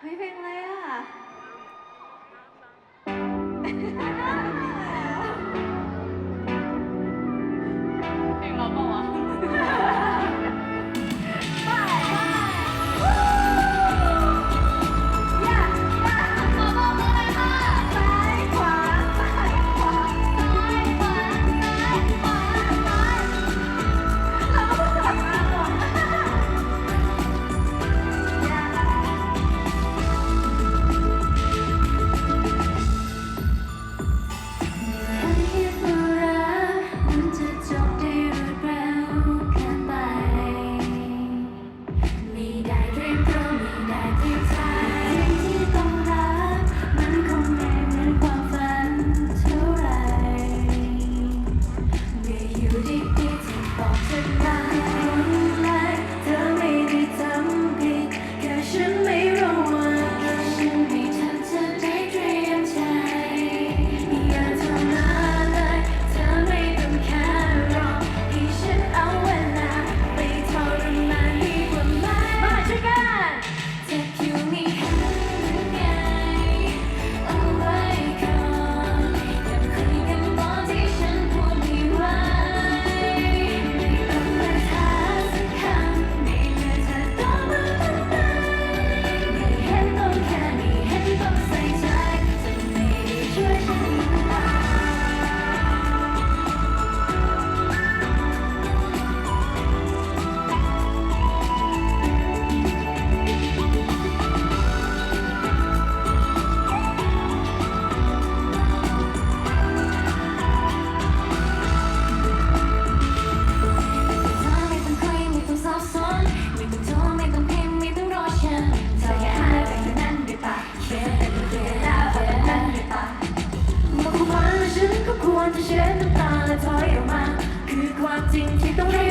เฮ้ยเพลงอะไรอะ Sim, sim, então já